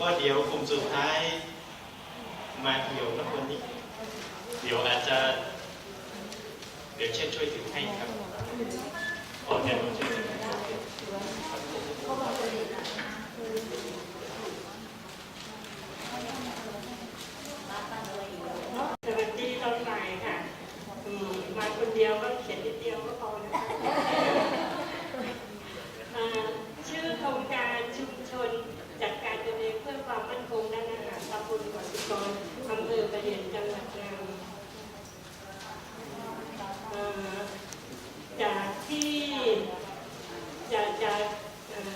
ก็เดี๋ยวกลุ่มสุดท้ายมาเดี่ยวกับคนนี้ เดี๋ยวอาจจะ เดี๋ยวเช่นช่วยถือให้ครับโอเคช่วยถือให้ สวัสดีตอนบ่ายค่ะอืมมาคนเดียวก็เขียนนิดเดียวก็พอนะคะอ่าชื่อโครงการชุมชนจัดการตัวเองเพื่อความมั่นคงด้านอาหารตำบลกสิกรอำเภอประเดียนจังหวัดตรังอ่าจากที่จากจากเอ่อ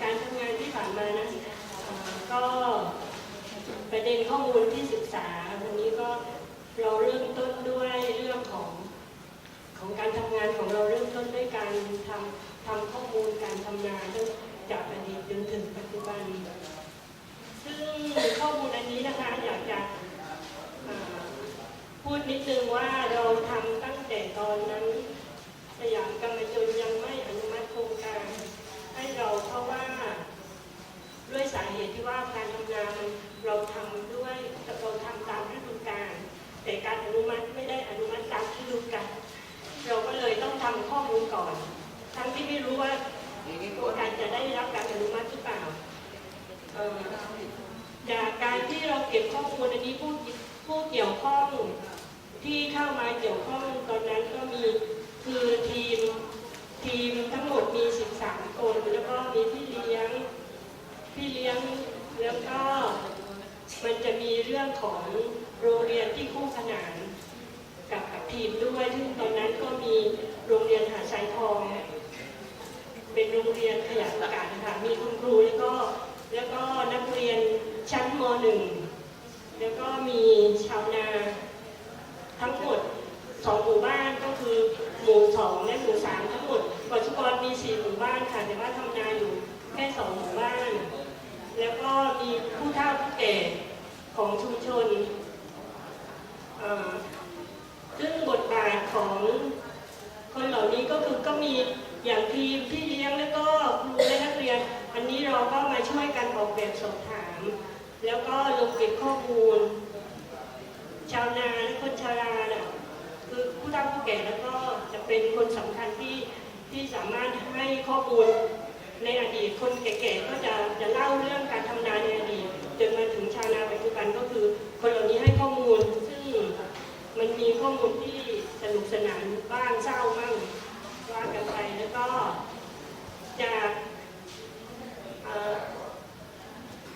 การทำงานที่ผ่านมานะอ่าก็ ประเด็นข้อมูลที่ศึกษาวันนี้ก็เราเริ่มต้นด้วยเรื่องของของการทำงานของเราเริ่มต้นด้วยการทำทำข้อมูลการทำงานตั้งจากอดีตจนถึงปัจจุบัน ซึ่งข้อมูลอันนี้นะคะอยากจะอ่าพูดนิดนึงว่าเราทำตั้งแต่ตอนนั้น สยามกรรมจนยังไม่อนุมัติโครงการ ให้เราเพราะว่า ด้วยสาเหตุที่ ว่าการทำงานมันเราทำด้วยเราทำตามฤดูกาลแต่การอนุมัติไม่ได้อนุมัติตามฤดูกาลเราก็เลยต้องทำข้อมูลก่อน ทั้งที่ไม่รู้ว่าโครงการจะได้รับการอนุมัติหรือเปล่าจากการที่เราเก็บข้อมูลอันนี้ผู้ผู้เกี่ยวข้องที่เข้ามาเกี่ยวข้องตอนนั้นก็มีคือทีมทีมทั้งหมดมี 13 คน แล้วก็มีพี่เลี้ยงพี่เลี้ยง แล้วก็มันจะมีเรื่องของโรงเรียนที่คู่ขนานกับทีมด้วยซึ่งตอนนั้นก็มีโรงเรียนหาดทรายทอง เป็นโรงเรียนขยายโอกาสนะคะมีคุณครูแล้วก็แล้วก็นักเรียนชั้นมหนึ่งแล้วก็มีชาวนาทั้งหมดสองหมู่บ้านก็คือหมู่สองและหมู่สามทั้งหมดปัจจุบันมีสี่หมู่บ้านค่ะแต่ว่าทำนาอยู่แค่สองหมู่บ้าน แล้วก็มีผู้เฒ่าผู้แก่ของชุมชน ซึ่งบทบาทของคนเหล่านี้ก็คือก็มีอย่างทีมพี่เลี้ยงแล้วก็ครูและนักเรียน อันนี้เราก็มาช่วยกันออกแบบสอบถาม แล้วก็ลงเก็บข้อมูล ชาวนาและคนชราน่ะคือผู้เฒ่าผู้แก่แล้วก็จะเป็นคนสำคัญที่ที่สามารถให้ข้อมูล ในอดีตคนแก่ๆก็จะจะเล่าเรื่องการทำนาในอดีตจนมาถึงชาวนาปัจจุบันก็คือ คนเหล่านี้ให้ข้อมูลซึ่งมันมีข้อมูลที่สนุกสนานบ้างเศร้ามั่งว่ากันไปแล้วก็จากเอ่อ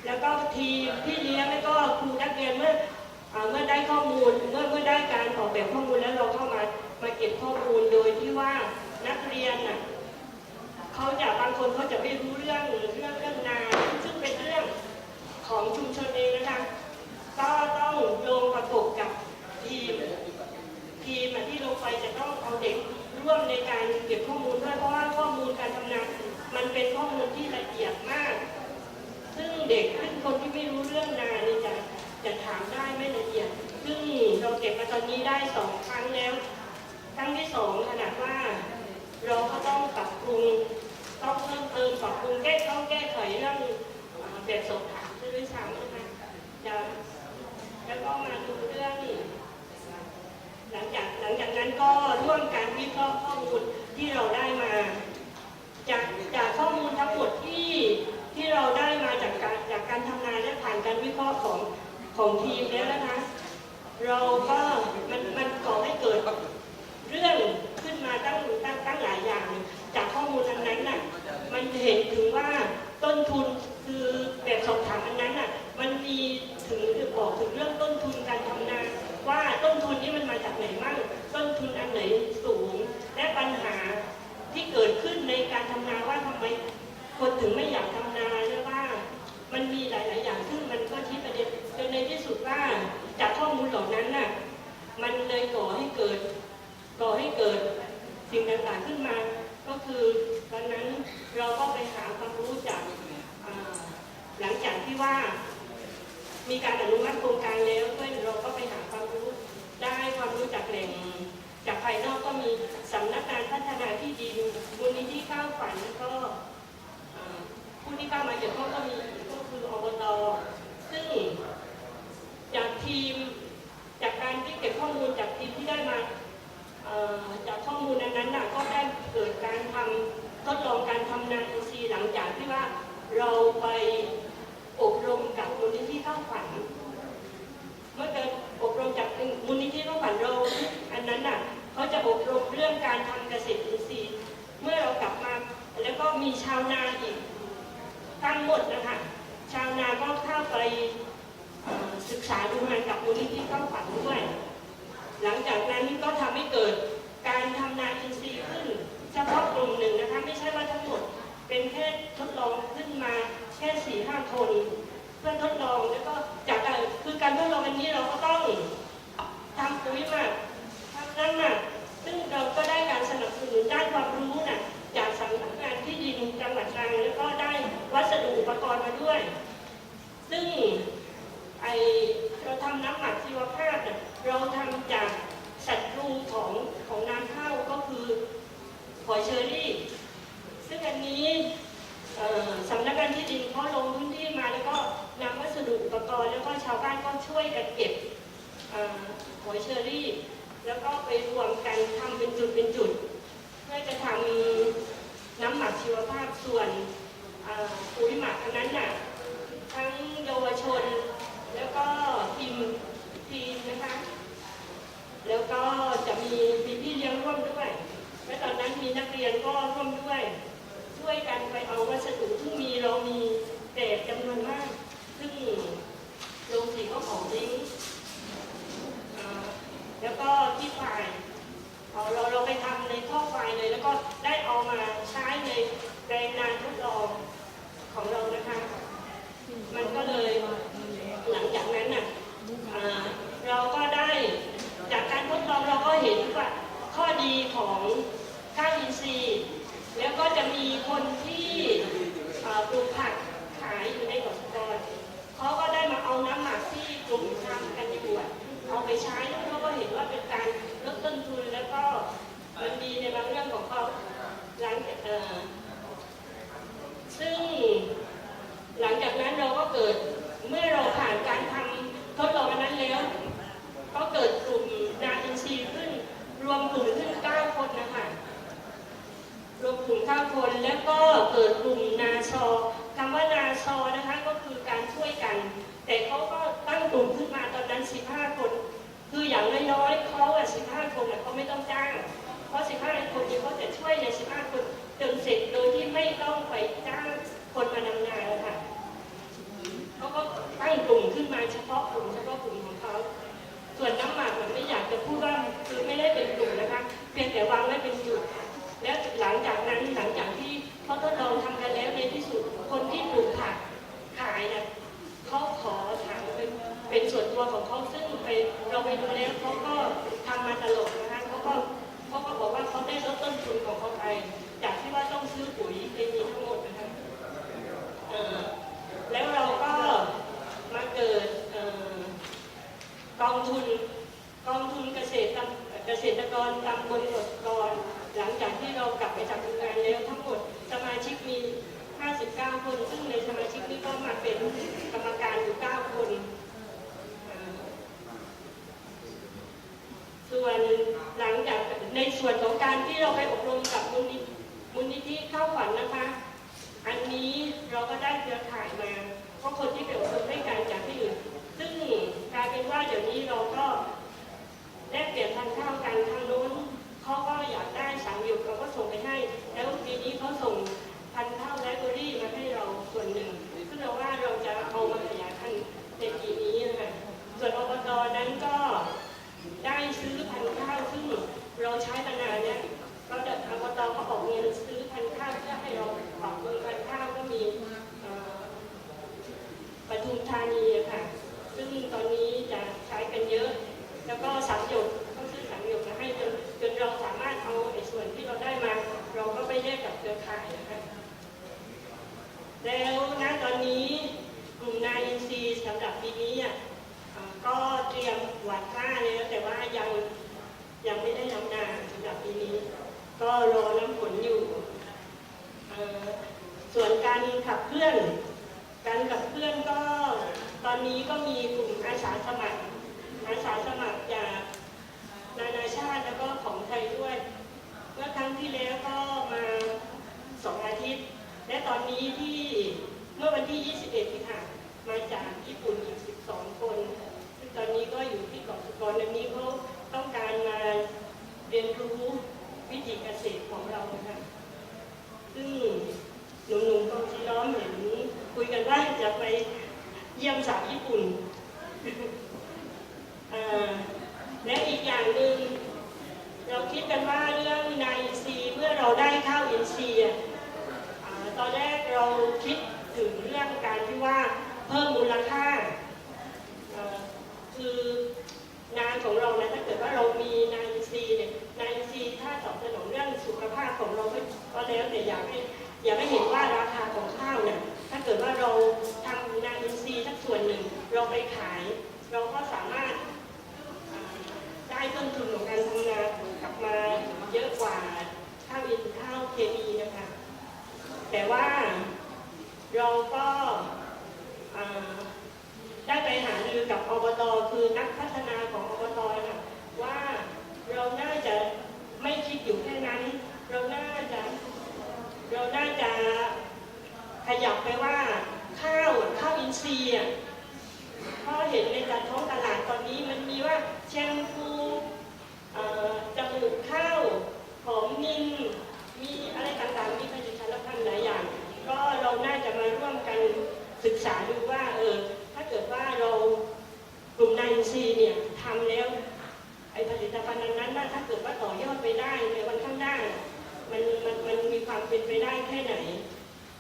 แล้วก็ทีมพี่เลี้ยงแล้วก็ครูนักเรียนเมื่อเอ่อเมื่อได้ข้อมูลเมื่อเมื่อได้การออกแบบข้อมูลแล้วเราเข้ามามาเก็บข้อมูลโดยที่ว่านักเรียนน่ะ เขาจะบางคนเขาจะไม่รู้เรื่องหรือเรื่องเรื่องาขึ้นมา ก็คือตอนนั้นเราก็ไปหาความรู้จากหลังจากที่ว่ามีการอนุมัติโครงการแล้วด้วยเราก็ไปหาความรู้ได้ความรู้จากแหล่งจากภายนอกก็มีสำนักงานพัฒนาที่ดินมูลนิธิข้าวฝันก็ผู้ที่เข้ามาเกี่ยวข้องก็มีก็คืออบตซึ่งจากทีมจากการที่เก็บข้อมูลจากทีมที่ได้มา จากข้อมูลนั้นนะก็ได้เกิดการทำทดลองการทำนาอินทรีย์หลังจากที่ว่าเราไปอบรมกับมูลนิธิข้าวฝัน เมื่อเกิดอบรมจากมูลนิธิข้าวฝันเราอันนั้นน่ะเขาจะอบรมเรื่องการทำเกษตรอินทรีย์ เมื่อเรากลับมาแล้วก็มีชาวนาอีกตั้งหมดนะคะชาวนาก็เข้าไปศึกษาดูงานกับมูลนิธิข้าวฝันด้วย หลังจากนั้นก็ทำให้เกิดการทำนาอินทรีย์ขึ้น เฉพาะกลุ่มหนึ่งนะคะไม่ใช่ว่าทั้งหมด เป็นแค่ทดลองขึ้นมาแค่สี่ห้าคนเพื่อทดลองแล้วก็จากการคือการทดลองอันนี้เราก็ต้องทำปุ๋ยหมักทำน้ำหมัก เพราะ 15คนนี้เขาจะช่วยใน 15 คนจนเสร็จโดยที่ไม่ต้องไปจ้างคนมานำงานค่ะเขาก็ตั้งกลุ่มขึ้นมาเฉพาะกลุ่มเฉพาะกลุ่มของเขาส่วนน้ำหมักผมไม่อยากจะพูดว่าคือไม่ได้เป็นกลุ่มนะคะเพียงแต่วางไว้เป็นจุด แล้วหลังจากนั้นหลังจากที่เขาทดลองทำกันแล้วในที่สุดคนที่ปลูกผักขายเนี่ยเขาขอถังเป็นเป็นส่วนตัวของเขาซึ่งไปเราไปดูแล้วเขาก็ทำมาตลอดนะคะเขาก็เขาก็บอกว่าเขาได้ลดต้นทุนของเขาไป จากที่ว่าต้องซื้อปุ๋ยเคมีทั้งหมดนะคะ เอ่อแล้วเราก็มาเกิดเอ่ อกองทุนกองทุนเกษตรตเกษตรกรตำบลกษกรหลังจากที่เรากลับไปจากทำงานแล้วทั้งหมดสมาชิกมี 59 คน ซึ่งในสมาชิกนี้ก็มาเป็นกรรมการอยู่ 9 คน ส่วนหลังจากในส่วนของการที่เราไปอบรมกับมูลนิมูลนิธิเข้าฝันนะคะ อันนี้เราก็ได้เครือข่ายมาเพราะคนที่ไปอบรมได้การจากที่อื่น ซึ่งกลายเป็น ว่าเดี๋ยวนี้เราก็แลกเปลี่ยนทานข้าวกันทางนู้นเขาก็อยากได้สังหยุดเราก็ส่งไปให้ แล้วปีนี้เขาส่งพันธุ์ข้าวไลฟ์เบอรี่มาให้เราส่วนหนึ่ง ซึ่งเราว่าเราจะเอามาขยายพันธุ์ในปีนี้นะคะส่วนอบตนั้นก็ได้ซื้อพันธุ์ข้าวซึ่งเราใช้มานานเนี่ย ก็จะอบตก็ออกเงินซื้อพันธุ์ข้าวเพื่อให้เราออกเงินพันธุ์ข้าวก็มีเอ่อปทุมธานีอะค่ะ ซึ่งตอนนี้จะใช้กันเยอะ แล้วก็สังหยดก็ซื้อสังหยดมาให้จนจนเราสามารถเอาไอ้ส่วนที่เราได้มา เราก็ไปแยกกับเครือข่ายนะคะแล้วณตอนนี้กลุ่มนายอินซีย์สำหรับปีนี้อะเอ่อก็เตรียมหวานข้าแล้วแต่ว่ายัง ยังไม่ได้น้ำนาสำหรับปีนี้ ก็รอน้ำฝนอยู่ส่วนการขับเคลื่อน การขับเคลื่อนก็ตอนนี้ก็มีกลุ่มอาสาสมัคร อาสาสมัครจากนานาชาติแล้วก็ของไทยด้วย เมื่อครั้งที่แล้วก็มาสองอาทิตย์ และตอนนี้ที่เมื่อวันที่ 21ที่ค่ะมาจากญี่ปุ่นอีก 12 คน ซึ่งตอนนี้ก็อยู่ที่เกาะสุกรอันนี้เขาต้องการมาเรียนรู้ วิถีเกษตรของเรานะคะซึ่งหนุ่มๆกองชีล้อมเห็นคุยกันว่าจะไปเยี่ยมสาวญี่ปุ่นและอีกอย่างหนึ่งเราคิดกันว่าเรื่องนายอินทรีย์เมื่อเราได้ข้าวอินทรีย์อะตอนแรกเราคิดถึงเรื่องการที่ว่าเพิ่มมูลค่าเอ่ อคือนาของเรานะถ้าเกิดว่าเรามีนายอินทรีย์เนี่ยนายอินทรีย์ถ้าตอบสนองเรื่องสุขภาพของเราก็ก็แล้วแต่อยากให้อยากให้เห็นว่าราคาของข้าวเนี่ยถ้าเกิดว่าเราทำนายอินทรีย์สักส่วนหนึ่ง เราไปขาย เราก็สามารถได้ต้นทุนของการทำงานกลับมาเยอะกว่าข้าวอินข้าวเคมีนะคะแต่ว่าเราก็ได้ไป กับอบตคือนักพัฒนาของอบตนะว่าเราน่าจะไม่คิดอยู่แค่นั้น เราน่าจะเราน่าจะขยับไปว่าข้าวอะข้าวอินทรีย์อะเพราะเห็นในการท้องตลาดตอนนี้มันมีว่าแชมพูเอ่อจมูกข้าวหอมนินมีอะไรต่างๆมีผลิตภัณฑ์หลายอย่าง ก็เราน่าจะมาร่วมกันศึกษาดูว่าเออถ้าเกิดว่าเรา ลุ่มนายอินซีย์เนี่ยทำแล้วไอผลิตภัณฑ์นั้นๆน่ะถ้าเกิดว่าต่อยอดไปได้ในวันข้างหน้า มันมันมันมีความเป็นไปได้แค่ไหน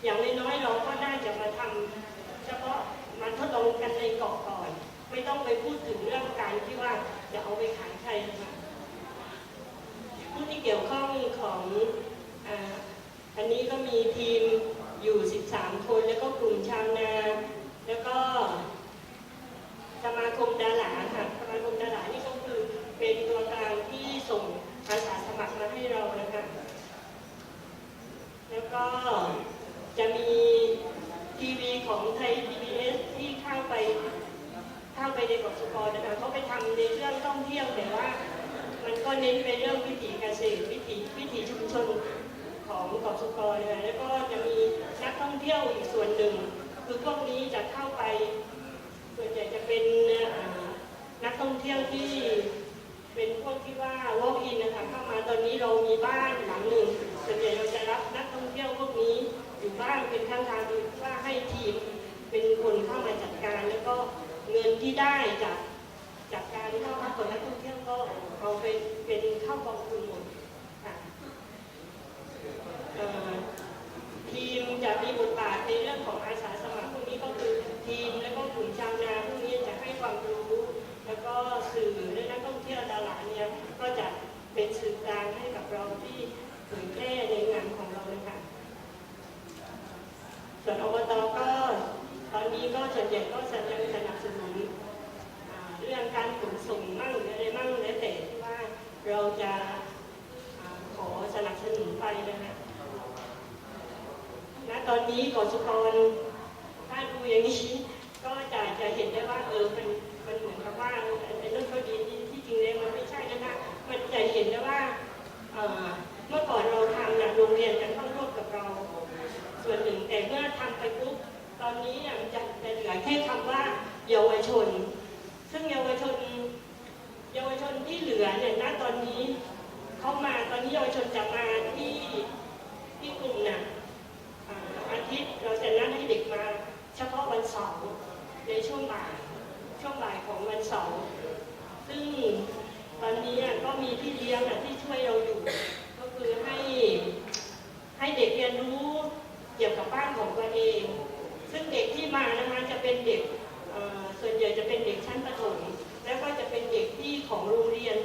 อย่างน้อยๆเราก็น่าจะมาทำเฉพาะมาทดลองกันในเกาะก่อน ไม่ต้องไปพูดถึงเรื่องการที่ว่าจะเอาไปขายใครนะคะผู้ที่เกี่ยวข้องของอันนี้ก็มีทีมอยู่ 13 คน แล้วก็กลุ่มชาวนา แล้วก็ สมาคมดาราค่ะสมาคมดารานี่ก็คือเป็นตัวกลางที่ส่งอาสาสมัครมาให้เรานะคะแล้วก็จะมีทีวีของไทย PBS ที่เข้าไปเข้าไปในกสุกรนะคะเขาไปทำในเรื่องท่องเที่ยวแต่ว่า มันก็เน้นไปเรื่องวิถีเกษตรวิถีวิถีชุมชนของเกาะสุกรนะคะแล้วก็จะมีนักท่องเที่ยวอีกส่วนหนึ่ง คือพวกนี้จะเข้าไป ส่วนใหญ่จะเป็นนักท่องเที่ยวที่เป็นพวกที่ว่า walk in นะคะเข้ามาตอนนี้เรามีบ้านหลังหนึ่งส่วนใหญ่เราจะรับนักท่องเที่ยวพวกนี้อยู่บ้านเป็นข้างทางโดยที่ว่าให้ทีมเป็นคนเข้ามาจัดการ แล้วก็เงินที่ได้จากจากการเข้าพักของนักท่องเที่ยวก็เอาไปเป็นเข้ากองทุนหมดค่ะเอ่อ ทีมจะมีบทบาทในเรื่องของอาสาสมัครพวกนี้ก็คือทีมและก็กลุ่มชาวนาพวกนี้จะให้ความรู้ แล้วก็สื่อและนักท่องเที่ยวดาราเนี่ยก็จะเป็นสื่อกลางให้กับเราที่เผยแพร่ในงานของเราเลยค่ะส่วนอบตก็ตอนนี้ก็ ส่วนใหญ่ก็จะยังสนับสนุนเรื่องการขนส่งมั่งอะไรมั่งแล้วแต่ที่ว่าเราจะขอสนับสนุนไปนะคะณตอนนี้กสุกรถ้าดูอย่างนี้ก็จะจะเห็นได้ว่าเออมันมันเหมือนกับว่าไอ้เรื่องข้อดีที่จริงแล้วมันไม่ใช่นะคะมันจะเห็นได้ว่าเมื่อก่อนเราทำนะโรงเรียนกันเข้าร่วมกับเรา ส่วนหนึ่งแต่เมื่อทำไป ตอนนี้เนี่ยมันจะจะเหลือแค่คำว่าเยาวชน ซึ่งเยาวชน เยาวชนที่เหลือเนี่ยณตอนนี้เขามาตอนนี้เยาวชนจะมาที่ที่กลุ่มน่ะ อ่าอาทิตย์เราจะนัดให้เด็กมาเฉพาะวันเสาร์ในช่วงบ่ายช่วงบ่ายของวันเสาร์ซึ่งตอนนี้อะก็มีพี่เลี้ยงอะที่ช่วยเราอยู่ ก็คือให้ให้เด็กเรียนรู้เกี่ยวกับบ้านของตัวเอง ซึ่งเด็กที่มานะคะจะ เป็นเด็กส่วนใหญ่จะเป็นเด็กชั้นประถมแล้วก็จะเป็นเด็กที่ของโรงเรียน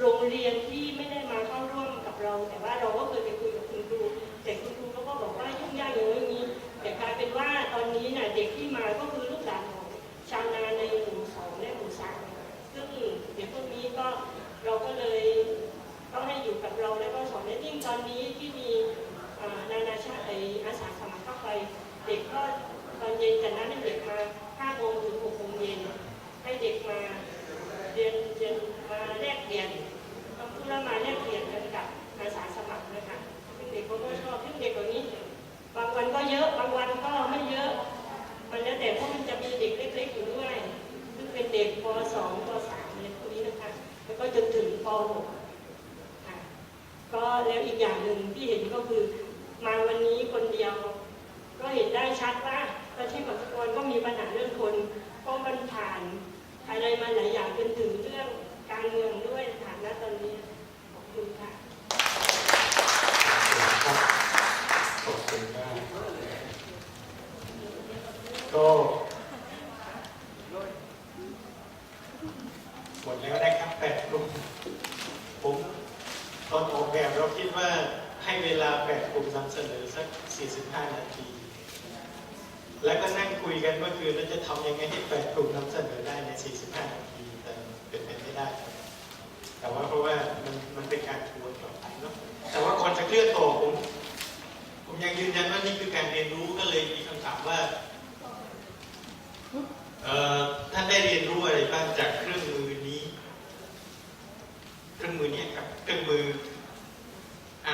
โรงเรียนที่ไม่ได้มาเข้าร่วมกับเรา แต่ว่าเราก็เคยไปคุยกับคุณครูแต่คุณครูเขาก็บอกว่ายุ่งยากอย่างนี้อย่างนี้แต่กลายเป็นว่าตอนนี้น่ะเด็กที่มาก็คือลูกหลานของชาวนาในหมู่สองและหมู่สามซึ่งเด็กพวกนี้ก็เราก็เลยต้องให้อยู่กับเราแล้วก็สอนและยิ่งตอนนี้ที่มีนานาชาติออาสาสมัครเข้าไป เด็กก็ ตอนเย็นจานัดให้เด็กมา5โมงถึง6โมงเย็นให้เด็กมาเรียนเรียนมาแลกเปลี่ยนเอาผู้ละมาแลกเปลี่ยนกันกับภาษาสมัครนะคะซึ่งเด็กเขาก็ชอบซึ่งเด็กกว่านี้ บางวันก็เยอะบางวันก็ไม่เยอะ มันแล้วแต่เพราะมันจะมีเด็กเล็กๆอยู่ด้วยซึ่งเป็นเด็กป .2 ป .3 เนี่ยพวกนี้นะคะ แล้วก็จนถึงป .6 ค่ก็แล้วอีกอย่างหนึ่งที่เห็นก็คือมาวันนี้คนเดียว ก็เห็นได้ชัดว่า ประเทศปัจจุบันก็มีปัญหาเรื่องคนเพราะมันผ่านอะไรมาหลายอย่างจนถึงเรื่องการเมืองด้วยฐานะตอนนี้ขอบคุณค่ะขอบคุณมากก็หมดแล้วนะครับแปดกลุ่มผมตอนออกแบบเราคิดว่าให้เวลาแปดกลุ่มนำเสนอสัก 45 นาที แล้วก็นั่งคุยกันเมื่อคืนแล้วจะทำยังไงให้แปดกลุ่มนำเสนอได้ใน 45 นาทีแต่เป็นไปไม่ได้ แต่ว่าเพราะว่ามันมันเป็นการทวนต่อไปเนาะแต่ว่าก่อนจะเคลื่อนต่อผมผมยังยืนยันว่านี่คือการเรียนรู้ก็เลยมีคำถามว่าท่านได้เรียนรู้อะไรบ้างจากเครื่องมือนี้ เครื่องมือนี้ครับเครื่องมือ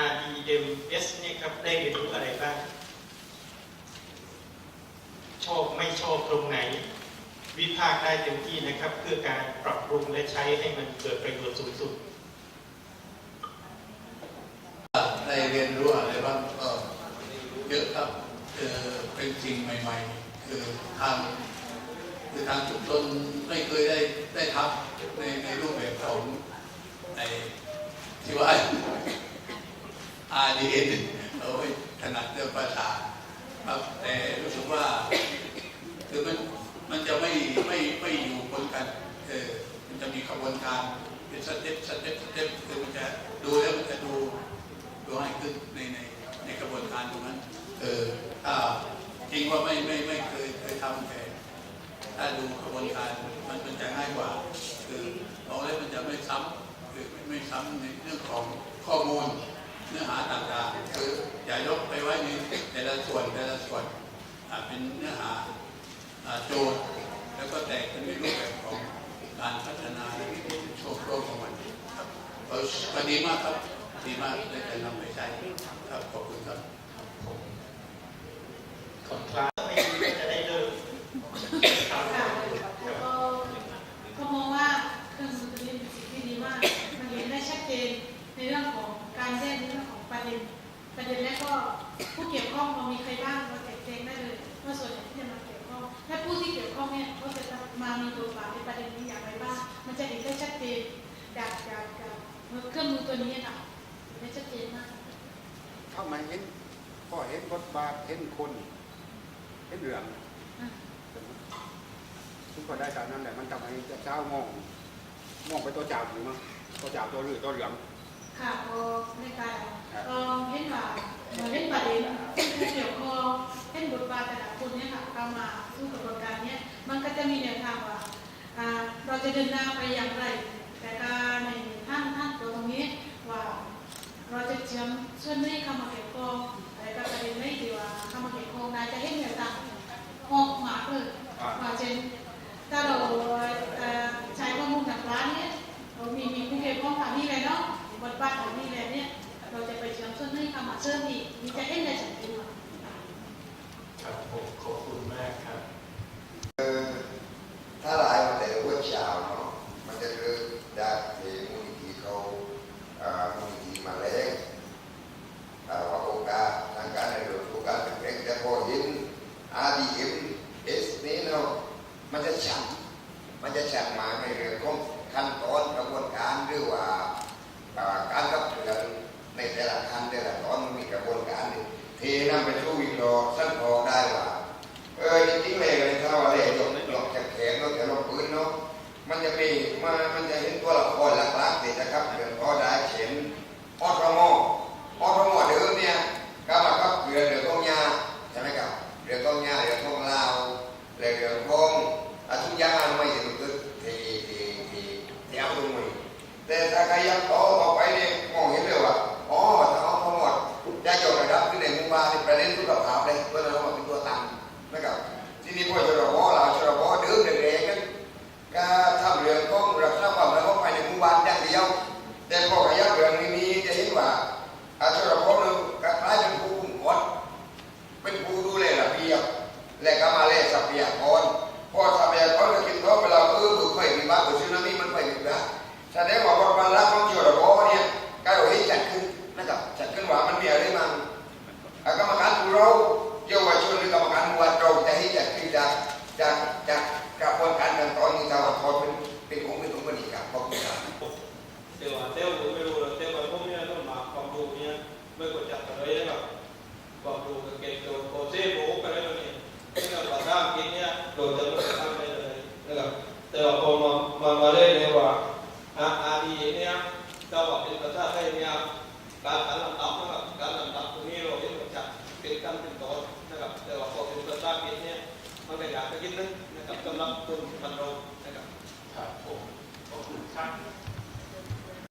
RDMS เนี่ยครับได้เรียนรู้อะไรบ้าง ชอบไม่ชอบตรงไหน วิพากษ์ได้เต็มที่นะครับ เพื่อการปรับปรุงและใช้ให้มันเกิดประโยชน์สูงสุดได้เรียนรู้อะไรบ้างก็เยอะครับคือเป็นสิ่งใหม่ๆ คือทางคือทางชุมชนไม่เคยได้ได้ทำในในรูปแบบของในที่ว่าอาดีเอ็นเอาไว้ถนัดเรื่องภาษาครับแต่รู้สึกว่า คือมันมันจะไม่ไม่ไม่อยู่บนกันเออมันจะมีขบวนการเป็นสเต็ปสเต็ปสเต็ปคือมันจะดูแล้วมันจะดูดูให้ขึ้นในในในกระบวนการตรงนั้นเออถ้าจริงว่าไม่ไม่ไม่เคยเคยทำแต่ถ้าดูกระบวนการมันมันจะง่ายกว่า คือเอาแล้วมันจะไม่ซ้ำคือไม่ไม่ซ้ำในเรื่องของข้อมูลเนื้อหาต่างๆคืออย่ายกไปไว้ในแต่ละส่วนแต่ละส่วนอ่าเป็นเนื้อหา โจทย์แล้วก็แตกเป็นรูปแบบของการพัฒนาและโชว์โลกของมันครับเออก็ดีมากครับดีมากได้จะนำไปใช้ครับขอบคุณครับขอบคลา เราจะเดินหน้าไปอย่างไร แต่การในท่านท่านตัวตรงนี้ว่าเราจะเชื่อมส่วนนี้เข้ามาเกี่ยวข้องอะไรก็ประเด็นไม่ดีว่าเข้ามาเกี่ยวข้องนายจะเห็นแนวทางออกมาเลยว่าเช่นถ้าเราใช้ข้อมูลจากร้านเนี้ยเรามีมีผู้เกี่ยวข้องทางนี้เลยเนาะบทบาทของนี่เลยเนี่ยเราจะไปเชื่อมส่วนนี้เข้ามาเชื่อมอีกมีจะเห็นในสังคมครับผมขอบคุณมากครับถ้าหลาย